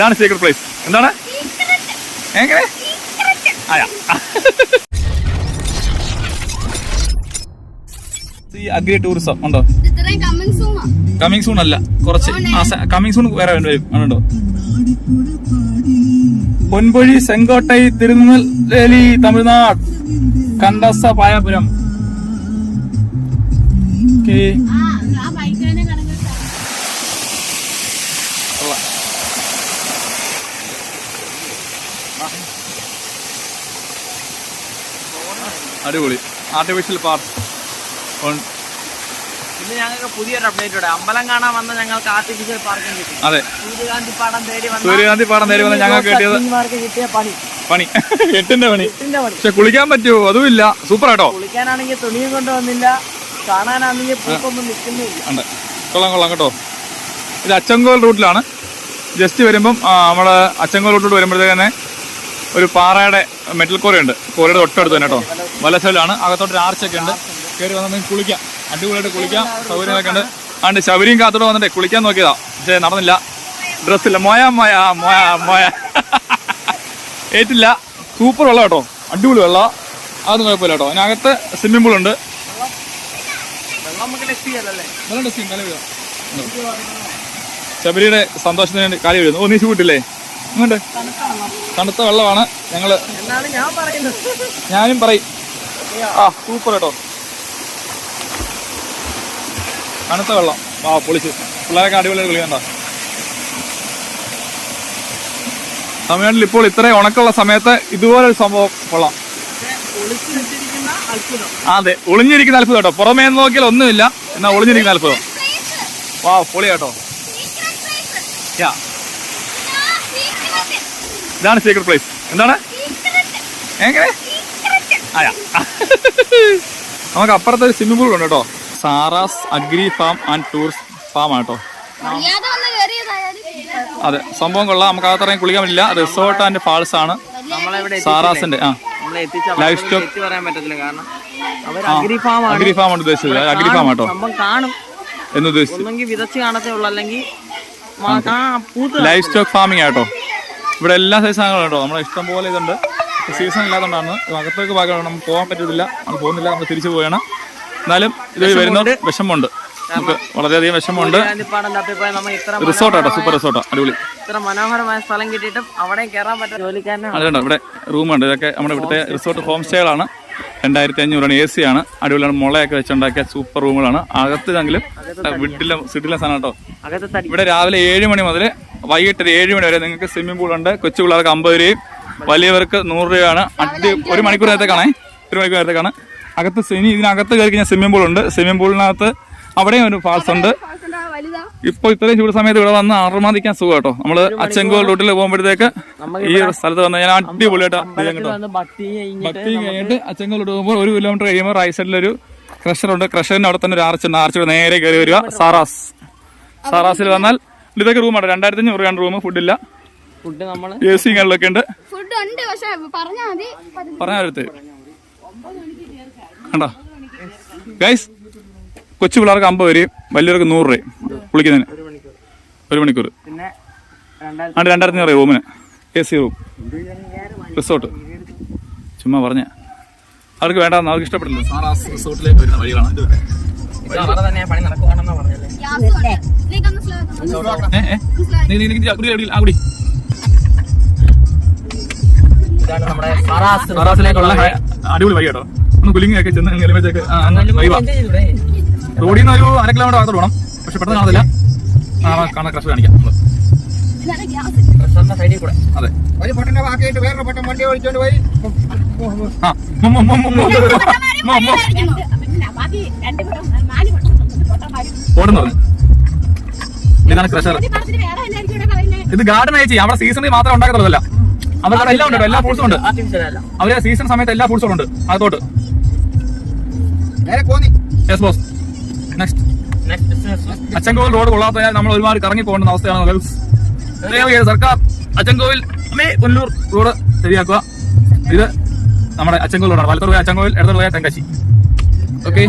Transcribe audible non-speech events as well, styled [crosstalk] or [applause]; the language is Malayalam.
ഇതാണ് സീക്രട്ട് പ്ലേസ് എന്താണ്? എങ്ങനെ? ഈ അഗ്രി ടൂറിസം ഉണ്ടോ? കമ്മിങ് സൂൺ അല്ല കുറച്ച്. കമ്മിങ് സൂൺ വേറെ വരും. ഉണ്ടോ പൊൻപൊഴി സെങ്കോട്ടൈ തിരുനെല്ലി തമിഴ്നാട് കണ്ടസ പായപുരം. ഓക്കേ ആ ആ ബൈക്ക് തന്നെ കണക്കെടുത്താ കൊള്ളാം. അടിപൊളി. ആർട്ടിഫിഷ്യൽ പാർക്ക് ഇന്ന് ഞങ്ങൾക്ക് പുതിയൊരു അപ്ഡേറ്റ് ഉണ്ട്. അമ്പലം കാണാൻ വന്ന ഞങ്ങൾക്ക് ആർട്ടിഫിഷ്യൽ പാർക്കും കിട്ടി. അതെ. സൂര്യകാന്തി പാടം തേടി വന്ന സൂര്യകാന്തി പാടം തേടി വന്ന് ഞങ്ങൾക്ക് കിട്ടിയത് കിട്ടിയ പണി. പണി. [laughs] എട്ടിന്റെ പണി. പക്ഷെ കുളിക്കാൻ പറ്റുമോ അതുമില്ല സൂപ്പർ ആട്ടോ. കുളിക്കാനാണെങ്കിൽ തുണിയും കൊണ്ട് വന്നില്ല കാണാനാണെങ്കിൽ പൂക്കൊന്നും നിൽക്കുന്നില്ല. കൊള്ളാം കൊള്ളാം കേട്ടോ. ഇത് അച്ചങ്കോൽ റൂട്ടിലാണ് ജസ്റ്റ് വരുമ്പം നമ്മൾ നമ്മൾ അച്ചങ്കോൽ റൂട്ടിലോട്ട് വരുമ്പോഴത്തേക്ക് തന്നെ ഒരു പാറയുടെ മെറ്റൽ കോരയുണ്ട് കോറിയുടെ തൊട്ടടുത്ത് തന്നെ കേട്ടോ. വല സൈഡിലാണ് അകത്തോട്ട് ഒരു ആർച്ചൊക്കെ ഉണ്ട്. കയറി വന്നാൽ നിങ്ങൾക്ക് കുളിക്കാം. അടിപൊളിയായിട്ട് കുളിക്കാം. സൗകര്യങ്ങളൊക്കെ ഉണ്ട്. ആണ്ട് ശബരിയും കാത്തോട്ട് വന്നിട്ട് കുളിക്കാൻ നോക്കിയതാ. പക്ഷേ നടന്നില്ല. ഡ്രസ്സില്ല മോയ മോയ മോയ മോയ. ഏറ്റില്ല. സൂപ്പർ വെള്ളം കേട്ടോ. അടിപൊളി വെള്ളം. അതൊന്നും കുഴപ്പമില്ല കേട്ടോ. അതിനകത്ത് സ്വിമ്മിംഗ് പൂൾ ഉണ്ട്. ശബരിയുടെ സന്തോഷത്തിന് വേണ്ടി കാലി വീഴുന്നു ഓ നീ ചൂട്ടില്ലേ? ഇങ്ങോട്ട് തണുത്ത വെള്ളമാണ്. ഞങ്ങൾ ഞാനും പറയും. ആ സൂപ്പർ കേട്ടോ. തണുത്ത വെള്ളം. ആ പൊളിച്ച്. പിള്ളേരൊക്കെ അടിപൊളി കളിക്കണ്ട? തമിഴ്നാട്ടിൽ ഇപ്പോൾ ഇത്രയും ഉണക്കുള്ള സമയത്ത് ഇതുപോലൊരു സംഭവം കൊള്ളാം. അതെ ഒളിഞ്ഞിരിക്കുന്ന അത്ഭുതം കേട്ടോ. പുറമേ നോക്കിയാൽ ഒന്നുമില്ല എന്നാൽ ഒളിഞ്ഞിരിക്കുന്ന അത്ഭുതം. വാ പൊളി കേട്ടോ യാ. ഇതാണ് സീക്രട്ട് പ്ലേസ് എന്താണ്? എങ്ങനെ? അയാ നമുക്ക് അപ്പുറത്തെ ഒരു സ്വിമ്മിംഗ് പൂൾ ഉണ്ട് കേട്ടോ. Sara's agri farm and tourist farm ആണ് കേട്ടോ. അറിയാതെ വന്ന് കയറിയതായാലും അതെ സംഭവം കൊള്ളാം. നമുക്ക് അത്രയും കുളിക്കാൻ പറ്റില്ല. റിസോർട്ട് ആൻഡ് ഫാൾസ് ആണ്. സാറാസിന്റെ ആ. നമ്മളെ എത്തിച്ച Live അവർക്ക് എത്തി പറയാൻ പറ്റത്തില്ല കാരണം അവർ അഗ്രി ഫാം ആണ്. അഗ്രി ഫാം ഉദ്ദേശിച്ചത്. അഗ്രി ഫാം ആട്ടോ. കാണും എന്ന് ഉദ്ദേശിച്ചു. വിതച്ച് കാണത്തേ ഉള്ളൂ. അല്ലെങ്കിൽ ലൈഫ് സ്റ്റോക്ക് ഫാമിംഗ് ആട്ടോ. ഇവിടെ എല്ലാ സൈസ് സാധനങ്ങളും കേട്ടോ. നമ്മുടെ ഇഷ്ടം പോലെ ഇതുണ്ട്. സീസൺ ഇല്ലാത്തതുകൊണ്ടാണ് അകത്തേക്ക് ഭാഗമാണ് നമുക്ക് പോകാൻ പറ്റത്തില്ല. നമ്മൾ പോകുന്നില്ല. നമ്മൾ തിരിച്ചു പോവുകയാണ്. എന്നാലും ഇത് വരുന്ന വിഷമമുണ്ട്. നമുക്ക് വളരെയധികം വിഷമമുണ്ട്. പാടം തപ്പിപ്പോയി നമ്മൾ ഇത്ര റിസോർട്ട് സൂപ്പർ റിസോർട്ടാ അടിപൊളി. ഇത്ര മനോഹരമായ സ്ഥലം കിട്ടിയിട്ടും അവിടെ കയറാൻ പറ്റാത്ത ജോലിക്കാരനാണ്. അതുകൊണ്ട് ഇവിടെ റൂമുണ്ട് ഇതൊക്കെ നമ്മുടെ ഇവിടുത്തെ റിസോർട്ട് ഹോം സ്റ്റേകളാണ് രണ്ടായിരത്തി അഞ്ഞൂറാണ് എ സി ആണ്. അടിപൊളിയാണ്. മുളയൊക്കെ വെച്ചുണ്ടാക്കിയ സൂപ്പർ റൂമുകളാണ് അകത്തിലെങ്കിലും വിട്ടില്ല സിറ്റിലെ സാധനം കേട്ടോ. ഇവിടെ രാവിലെ ഏഴ് മണി മുതൽ വൈകിട്ട് ഒരു ഏഴ് മണി വരെ നിങ്ങൾക്ക് സ്വിമ്മിംഗ് പൂൾ ഉണ്ട്. കൊച്ചു പിള്ളേർക്ക് അമ്പത് രൂപയും വലിയവർക്ക് നൂറ് രൂപയാണ്. അടി ഒരു മണിക്കൂർ നേരത്തേക്കാണേ. ഒരു മണിക്കൂർ നേരത്തേക്കാണ്. അകത്ത് ഇനി ഇതിനകത്ത് കയറി കഴിഞ്ഞാൽ സ്വിമ്മിംഗ് പൂൾ ഉണ്ട്. സ്വിമ്മിംഗ് പൂളിനകത്ത് അവിടെയും ഒരു ഫാൾസ് ഉണ്ട്. ഇപ്പൊ ഇപ്പോൾ ഇത്രയും ചൂട് സമയത്ത് ഇവിടെ വന്ന് ആറുമാതിക്കാൻ സുഖം കേട്ടോ നമ്മൾ അച്ചങ്കോൾ റൂട്ടിൽ പോകുമ്പോഴത്തേക്ക് ഈ ഒരു സ്ഥലത്ത് വന്ന് ഞാൻ അടിപൊളിയായിട്ട് ഭക്തി കഴിഞ്ഞിട്ട് അച്ചങ്കോൾ റൂട്ട് പോകുമ്പോൾ ഒരു കിലോമീറ്റർ കഴിയുമ്പോൾ റൈറ്റ് സൈഡിൽ ഒരു ക്രഷർ ഉണ്ട്. ക്രഷറിന്റെ അവിടെ തന്നെ ഒരു ആർച്ചുണ്ട് ഉണ്ട്. ആർച്ച് നേരെ കയറി വരിക. സാറാസ് സാറാസിൽ വന്നാൽ ഇതൊക്കെ റൂമാണ് രണ്ടായിരത്തി അഞ്ഞൂറ് രൂപയാണ് റൂം ഫുഡില്ല ഫുഡ് നമ്മൾ എ സി കാര്യങ്ങളൊക്കെ ഉണ്ട്. ഫുഡ് ഉണ്ട് പക്ഷേ പറഞ്ഞാ മതി. പറഞ്ഞാലടുത്ത് കണ്ടോ? ഗൈസ് കൊച്ചു പിള്ളേർക്ക് അമ്പത് വരെയും വലിയവർക്ക് നൂറ് രൂപയും കുളിക്കുന്നതിന് ഒരു മണിക്കൂർ. പിന്നെ രണ്ടായിരത്തി ആണ്ട് രണ്ടായിരത്തി അഞ്ഞൂറ് റൂമിന് എ സി റൂം റിസോർട്ട് ചുമ്മാ പറഞ്ഞ. അവർക്ക് വേണ്ടാന്ന് അവർക്ക് ഇഷ്ടപ്പെട്ടില്ല? സാറാസ് റിസോർട്ടിലേക്ക് വരുന്ന വഴികളാണ്. ഇത് അവിടെ തന്നെ പണി നടക്കുവാണെന്നാ പറഞ്ഞല്ലേ. ഇതാണ് നമ്മുടെ ഫറാസ് സാറാസിലേക്കുള്ള ഹൈ- അടിപൊളി വഴി കേട്ടോ ഒന്ന് കുലിങ്ങൊക്കെ ചെന്ന് എലിമേറ്റൊക്കെ റോഡിൽ നിന്ന് ഒരു അര കിലോമീറ്റർ അകത്ത് പോകണം പക്ഷെ പെട്ടെന്ന് കാണത്തില്ല. ആ കാണാൻ ക്രഷ് കാണിക്കാം അതെ. ഒരു പൊട്ടന്റെ ബാക്കിയായിട്ട് വേറൊരു പൊട്ടൻ വണ്ടി ഓടിച്ചോണ്ട് പോയി. ആ ഇതാണ് ക്രഷർ ഇത് ഗാർഡൻ അയച്ചു അവിടെ സീസണിൽ മാത്രം ഉണ്ടാക്കത്തുള്ളതല്ല. അവരുടെ എല്ലാം ഉണ്ട് എല്ലാ ഫ്രൂട്ട്സും ഉണ്ട്. അവരെ സീസൺ സമയത്ത് എല്ലാ ഫ്രൂട്ട്സും ഉണ്ട്. അതോട്ട് നേരെ പോന്നി. Yes boss next next business Achankovil road കൊള്ളാത്ത നമ്മൾ ഒരുപാട് കറങ്ങി പോകേണ്ട അവസ്ഥയാണ് ഗൾസ് സർക്കാർ അച്ചൻകോവിൽ അമ്മേ റോഡ് ശരിയാക്കുക. ഇത് നമ്മുടെ അച്ചൻകോവിൽ റോഡാണ് വലത്തോട് പോയ അച്ചൻകോവിൽ ഇടത്തോട് പോയ തെങ്കാശി. ഓക്കെ